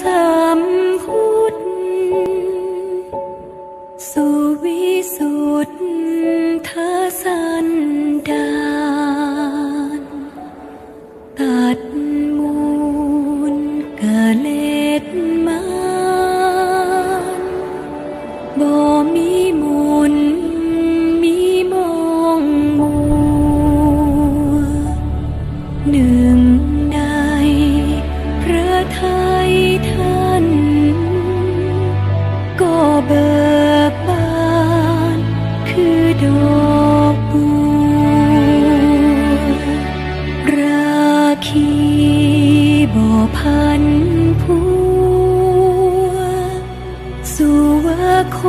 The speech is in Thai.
สามพุทธสุวิสุทธสันดานตัดมูลกะเลดมานบ่มีมูลมีมองมัวหนึ่งในพระทา ท่าน ก็เบิกบานคือดอกบัวราคีบ่อพันพัวสุวค